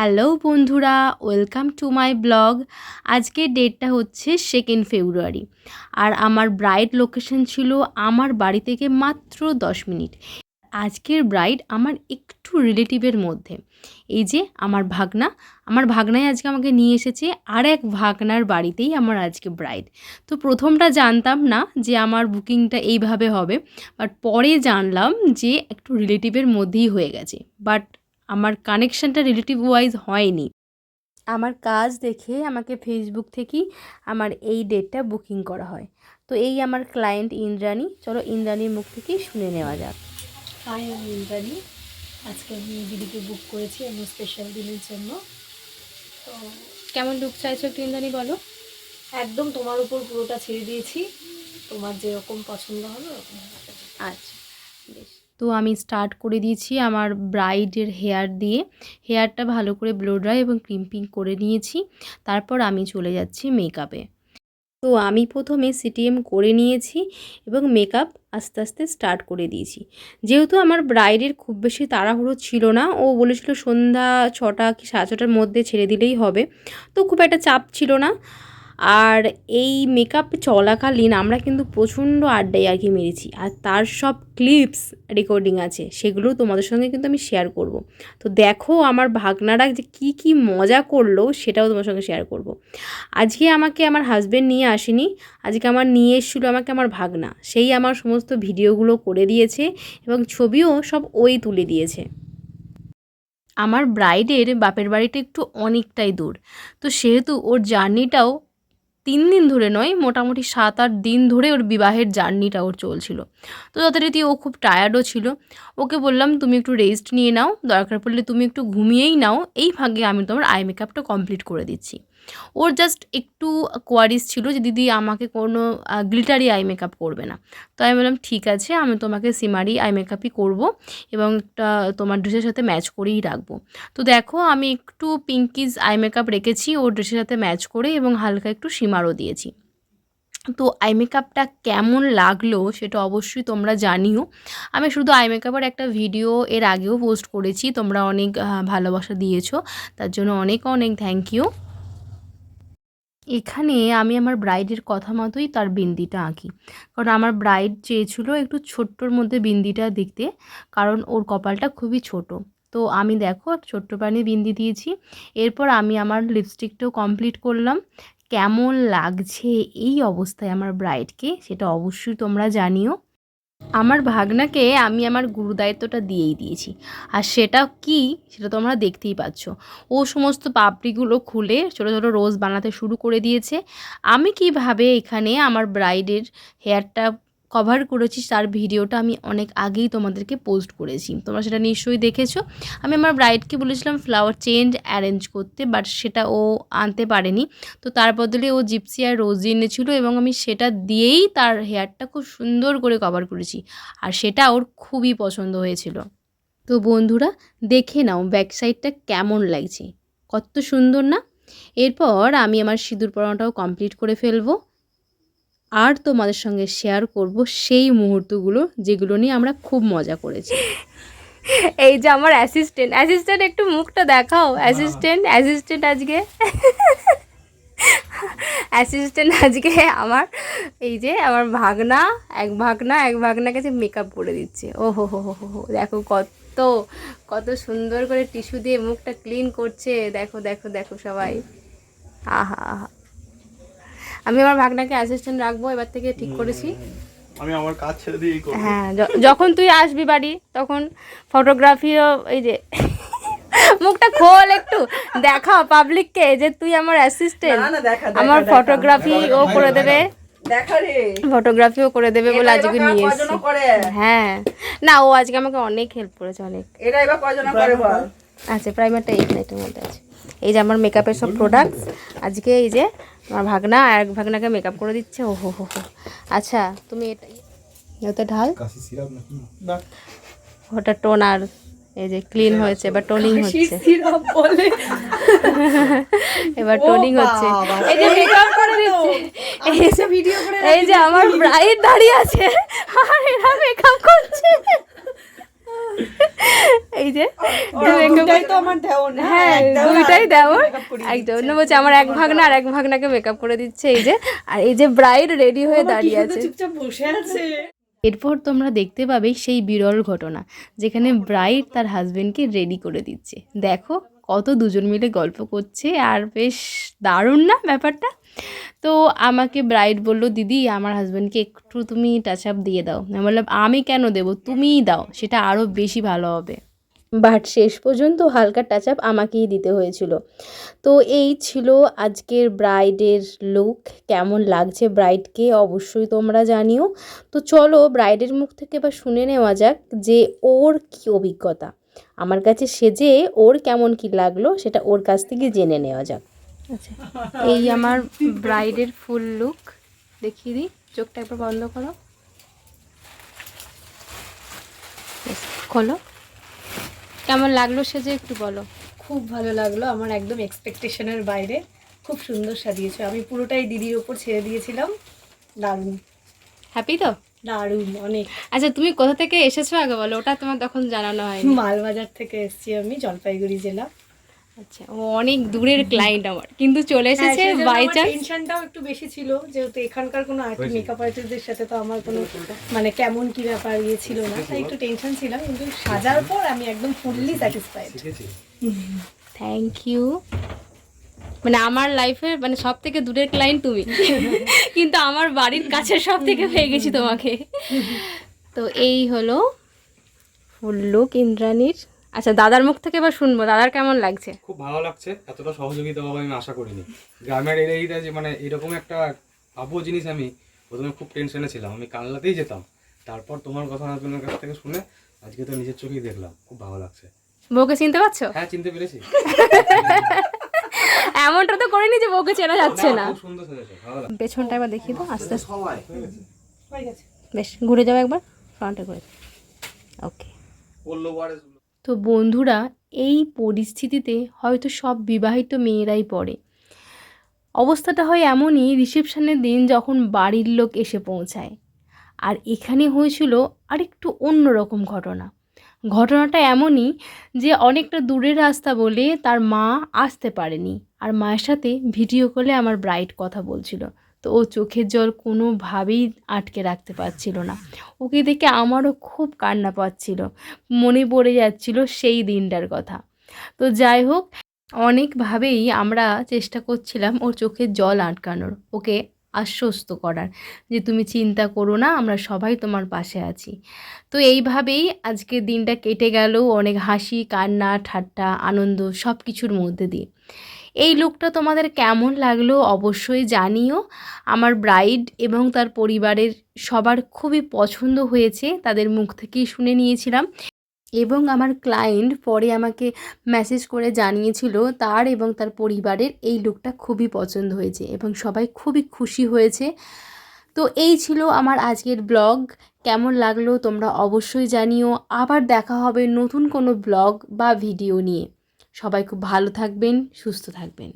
Hello বন্ধুরা, welcome to my blog. আজকের ডেটটা হচ্ছে সেকেন্ড ফেব্রুয়ারি আর আমার ব্রাইড লোকেশন ছিল আমার বাড়ি থেকে মাত্র দশ মিনিট। আজকের ব্রাইড আমার একটু রিলেটিভের মধ্যে। এই যে আমার ভাগনা, আমার ভাগনাই আজকে আমাকে নিয়ে এসেছে আর এক ভাগনার বাড়িতেই আমার আজকে ব্রাইড তো প্রথমটা জানতাম না যে আমার বুকিংটা এইভাবে হবে বাট পরে জানলাম যে একটু রিলেটিভের মধ্যেই হয়ে গেছে। বাট আমার কানেকশানটা রিলেটিভ ওয়াইজ হয়নি। আমার কাজ দেখে আমাকে ফেসবুক থেকেই আমার এই ডেটটা বুকিং করা হয়। তো এই আমার ক্লায়েন্ট ইন্দ্রাণী। চলো ইন্দ্রাণীর মুখ থেকেই শুনে নেওয়া যাক। হাই আমি ইন্দ্রাণী। আজকে আমি দিদিকে বুক করেছি আমার স্পেশাল দিনের জন্য। তো কেমন লুক চাইছো একটু ইন্দ্রাণী বলো? একদম তোমার উপর পুরোটা ছেড়ে দিয়েছি। তোমার যেরকম পছন্দ হবে ওরকম আচ্ছা বেশ। তো আমি স্টার্ট করে দিয়েছি আমার ব্রাইডের হেয়ার দিয়ে। হেয়ারটা ভালো করে ব্লো ড্রাই এবং ক্রিম্পিং করে নিয়েছি। তারপর আমি চলে যাচ্ছি মেকআপে তো আমি প্রথমে সিটিএম করে নিয়েছি এবং মেকআপ আস্তে আস্তে স্টার্ট করে দিয়েছি। যেহেতু আমার ব্রাইডের খুব বেশি তাড়াহুড়ো ছিল না, ও বলেছিল সন্ধ্যা ছটা কি সাড়ে ছটার মধ্যে ছেড়ে দিলেই হবে। তো খুব একটা চাপ ছিল না। আর এই মেকআপ চলাকালীন আমরা কিন্তু প্রচণ্ড আড্ডায় আর কি মেরেছি। আর তার সব ক্লিপস রেকর্ডিং আছে সেগুলো তোমাদের সঙ্গে কিন্তু আমি শেয়ার করব। তো দেখো আমার ভাগনারা যে কী কী মজা করল, সেটাও তোমার সঙ্গে শেয়ার করব। আজকে আমাকে আমার হাজব্যান্ড নিয়ে আসেনি, আজকে আমার নিয়ে এসেছিল আমাকে আমার ভাগনা। সেই আমার সমস্ত ভিডিওগুলো করে দিয়েছে এবং ছবিও সব ওই তুলে দিয়েছে। আমার ব্রাইডের বাপের বাড়িটা একটু অনেকটাই দূর। তো সেহেতু ওর জার্নিটাও তিন দিন ধরে নয়, মোটামুটি সাত আট দিন ধরে ওর বিবাহের জার্নিটা ওর চলছিল। তো যথারীতি ও খুব টায়ার্ডও ছিল। ওকে বললাম, তুমি একটু রেস্ট নিয়ে নাও, দরকার পড়লে তুমি একটু ঘুমিয়েই নাও। এই ভাগে আমি তোমার আই মেকআপটা কমপ্লিট করে দিচ্ছি। ওর জাস্ট একটু কোয়ারিস ছিল যে, দিদি, আমাকে কোনো গ্লিটারি আই মেকআপ করবে না। তো আমি বললাম, ঠিক আছে, আমি তোমাকে সিমারি আই মেকআপই করব এবং একটা তোমার ড্রেসের সাথে ম্যাচ করেই রাখব। তো দেখো, আমি একটু পিঙ্কিজ আই মেকআপ রেখেছি, ওর ড্রেসের সাথে ম্যাচ করে এবং হালকা একটু সিমারও দিয়েছি। তো আই মেকআপটা কেমন লাগল সেটা অবশ্যই তোমরা জানিও। আমি শুধু আই মেকআপের একটা ভিডিও এর আগেও পোস্ট করেছি, তোমরা অনেক ভালোবাসা দিয়েছ, তার জন্য অনেক অনেক থ্যাংক ইউ এখানে আমি আমার ব্রাইডের কথা মতোই তার বিন্দিটা আঁকি। কারণ আমার ব্রাইড চেয়েছিল একটু ছোট্টর মধ্যে বিন্দিটা দেখতে, কারণ ওর কপালটা খুবই ছোট। তো আমি দেখো ছোট্ট প্রাণী বিন্দি দিয়েছি। এরপর আমি আমার লিপস্টিকটাও কমপ্লিট করলাম। কেমন লাগছে এই অবস্থায় আমার ব্রাইডকে সেটা অবশ্যই তোমরা জানিও। আমার ভাগনাকে আমি আমার গুরুদায়িত্বটা দিয়েই দিয়েছি। আর সেটা কি, সেটা তোমরা দেখতেই পাচ্ছ। ও সমস্ত পাপড়িগুলো খুলে ছোটো ছোটো রোজ বানাতে শুরু করে দিয়েছে। আমি কীভাবে এখানে আমার ব্রাইডের হেয়ারটা কভার করেছি, তার ভিডিওটা আমি অনেক আগেই তোমাদেরকে পোস্ট করেছি। তোমরা সেটা নিশ্চয়ই দেখেছ। আমি আমার ব্রাইডকে বলেছিলাম ফ্লাওয়ার চেঞ্জ অ্যারেঞ্জ করতে বাট সেটা ও আনতে পারেনি। তো তার বদলে ও জিপসি আর রোজ এনেছিল এবং আমি সেটা দিয়েই তার হেয়ারটা খুব সুন্দর করে কভার করেছি। আর সেটা ওর খুবই পছন্দ হয়েছিল। তো বন্ধুরা, দেখে নাও ব্যাক সাইডটা কেমন লাগছে। কত সুন্দর না? এরপর আমি আমার সিঁদুর পরানোটাও কমপ্লিট করে ফেলব। আর তোমাদের সঙ্গে শেয়ার করব সেই মুহূর্তগুলো যেগুলো নিয়ে আমরা খুব মজা করেছি। এই যে আমার অ্যাসিস্ট্যান্ট অ্যাসিস্ট্যান্ট একটু মুখটা দেখাও। অ্যাসিস্ট্যান্ট অ্যাসিস্ট্যান্ট আজকে। অ্যাসিস্ট্যান্ট আজকে আমার এই যে আমার ভাগনা এক ভাগনা এক ভাগনা কাছে মেকআপ করে দিচ্ছে। ও হো হো হো হো হো দেখো কত কত সুন্দর করে টিস্যু দিয়ে মুখটা ক্লিন করছে। দেখো দেখো দেখো সবাই। আহা আহা। আমি আমার ভাগনাকে অ্যাসিস্ট্যান্ট রাখব এবার থেকে ঠিক করেছি। আমি আমার কাজ ছেড়ে করব। হ্যাঁ যখন তুই আসবি বাড়ি তখন ফটোগ্রাফিও এই যে মুখটা খোল একটু। দেখাও পাবলিককে যে তুই আমার অ্যাসিস্ট্যান্ট না, না, দেখা, দেখা, আমার। ফটোগ্রাফি ও করে দেবে। দেখা ফটোগ্রাফিও করে দেবে বলে আজকে নিয়ে এসেছি। হ্যাঁ। না ও আজকে আমাকে অনেক হেল্প করেছে অনেক। এরা এবার কজন করে বল? আচ্ছা প্রাইমারটা এই প্লেটের মধ্যে আছে। এই যে আমার মেকআপের সব প্রোডাক্টস আজকে এই যে আমার ভাগনা আর এক ভাগনাকে মেকআপ করে দিচ্ছে ও হো হো। আচ্ছা তুমি এটা ওটা ঢাল। ওটা টোনার এই যে ক্লিন হয়েছে এবার টোনিং হচ্ছে। এবার টোনিং হচ্ছে। এই যে মেকআপ করে দিচ্ছে এই যে ভিডিও করে এই যে আমার ব্রাইড দাঁড়িয়ে আছে। আর এরা মেকআপ করছে। এই যে দুটাই তো আমার দেওর না হ্যাঁ দুইটাই makeup একদম বলছে আমার এক ভাগনা আর এক ভাগনাকে মেকআপ করে দিচ্ছে। এই যে আর এই যে ব্রাইড রেডি হয়ে দাঁড়িয়ে আছে। চুপচাপ বসে আছে। এরপর তোমরা দেখতে পাবে সেই বিরল ঘটনা যেখানে ব্রাইড তার হাজবেন্ডকে রেডি করে দিচ্ছে। দেখো কত দুজন মিলে গল্প করছে আর বেশ দারুণ না ব্যাপারটা? তো আমাকে ব্রাইড বলল, দিদি, আমার হাজব্যান্ডকে একটু তুমি টাচ আপ দিয়ে দাও। আমি বললাম, আমি কেন দেবো? তুমিই দাও, সেটা আরও বেশি ভালো হবে। বাট শেষ পর্যন্ত হালকা টাচ আপ আমাকেই দিতে হয়েছিল। তো এই ছিল আজকের ব্রাইডের লুক কেমন লাগছে ব্রাইডকে অবশ্যই তোমরা জানিও। তো চলো ব্রাইডের মুখ থেকে এবার শুনে নেওয়া যাক যে ওর কি অভিজ্ঞতা। আমার কাছে সেজে ওর কেমন কি লাগল, সেটা ওর কাছ থেকে জেনে নেওয়া যাক। আচ্ছা। এই আমার ব্রাইডের ফুল লুক দেখিয়ে দিই। চোখটা একবার বন্ধ করো। খোলো। কেমন লাগল সেজে একটু বলো। খুব ভালো লাগল। আমার একদম এক্সপেকটেশনের বাইরে। খুব সুন্দর সাজিয়েছো। আমি পুরোটাই দিদির ওপর ছেড়ে দিয়েছিলাম। দারুণ। হ্যাপি তো? দারুণ অনেক। আচ্ছা তুমি কোথা থেকে এসেছ আগে বলো? ওটা তোমার তখন জানানো হয়নি। মালবাজার থেকে এসেছি আমি জলপাইগুড়ি জেলা। আচ্ছা ও অনেক দূরের ক্লায়েন্ট আমার। কিন্তু চলে এসেছে বাই চান্স টেনশনটাও একটু বেশি ছিল যেহেতু এখানকার কোনো আর্টি মেকআপ আর্টিস্টদের সাথে তো আমার কোনো মানে কেমন কি ব্যাপার ইয়ে ছিল না তাই একটু টেনশন ছিলাম কিন্তু সাজার পর আমি একদম ফুললি স্যাটিসফাইড থ্যাংক ইউ মানে আমার লাইফের মানে সব থেকে দূরের ক্লায়েন্ট তুমি। কিন্তু আমার বাড়ির কাছে সব থেকে পেয়ে গেছি তোমাকে। তো এই হলো ফুল লুক ইন্দ্রাণীর আচ্ছা দাদার মুখ থেকে এবার শুনব দাদার কেমন লাগছে? খুব ভালো লাগছে এতটা সহযোগিতা পাবো আমি আশা করিনি। গ্রামের এরিয়াতে যে মানে এরকম একটা পাবো জিনিস আমি প্রথমে খুব টেনশনে ছিলাম। আমি কানলাতেই যেতাম। তারপর তোমার কথা হাজবেন্ডের কাছ থেকে শুনে আজকে তো নিজের চোখেই দেখলাম। খুব ভালো লাগছে। বউকে চিনতে পারছ? হ্যাঁ চিনতে পেরেছি। এমনটা তো করিনি যে বউকে চেনা যাচ্ছে না। খুব সুন্দর সেজেছে ভালো লাগছে। পেছনটা এবার দেখিয়ে দাও আস্তে আস্তে। হয়ে গেছে। বেশ ঘুরে যাও একবার ফ্রন্টে করে। ওকে তো বন্ধুরা, এই পরিস্থিতিতে হয়তো সব বিবাহিত মেয়েরাই পড়ে। অবস্থাটা হয় এমনই, রিসেপশনের দিন যখন বাড়ির লোক এসে পৌঁছায়। আর এখানে হয়েছিল আরেকটু অন্যরকম ঘটনা। ঘটনাটা এমনই যে অনেকটা দূরের রাস্তা বলে তার মা আসতে পারেনি। আর মায়ের সাথে ভিডিও কলে আমার ব্রাইট কথা বলছিল। তো ও চোখের জল কোনোভাবেই আটকে রাখতে পারছিল না। ওকে দেখে আমারও খুব কান্না পাচ্ছিল। মনে পড়ে যাচ্ছিল সেই দিনটার কথা। তো যাই হোক, অনেকভাবেই আমরা চেষ্টা করছিলাম ওর চোখের জল আটকানোর। ওকে আশ্বস্ত করার, যে তুমি চিন্তা করো না, আমরা সবাই তোমার পাশে আছি। তো এইভাবেই আজকের দিনটা কেটে গেল, অনেক হাসি, কান্না, ঠাট্টা, আনন্দ সব কিছুর মধ্যে দিয়ে। এই লুকটা তোমাদের কেমন লাগল অবশ্যই জানিও। আমার ব্রাইড এবং তার পরিবারের সবার খুবই পছন্দ হয়েছে, তাদের মুখ থেকেই শুনে নিয়েছিলাম। এবং আমার ক্লায়েন্ট পরে আমাকে মেসেজ করে জানিয়েছিল তার এবং তার পরিবারের এই লুকটা খুবই পছন্দ হয়েছে এবং সবাই খুবই খুশি হয়েছে। তো এই ছিল আমার আজকের ব্লগ কেমন লাগল তোমরা অবশ্যই জানিও। আবার দেখা হবে নতুন কোনো ব্লগ বা ভিডিও নিয়ে। সবাই খুব ভালো থাকবেন, সুস্থ থাকবেন।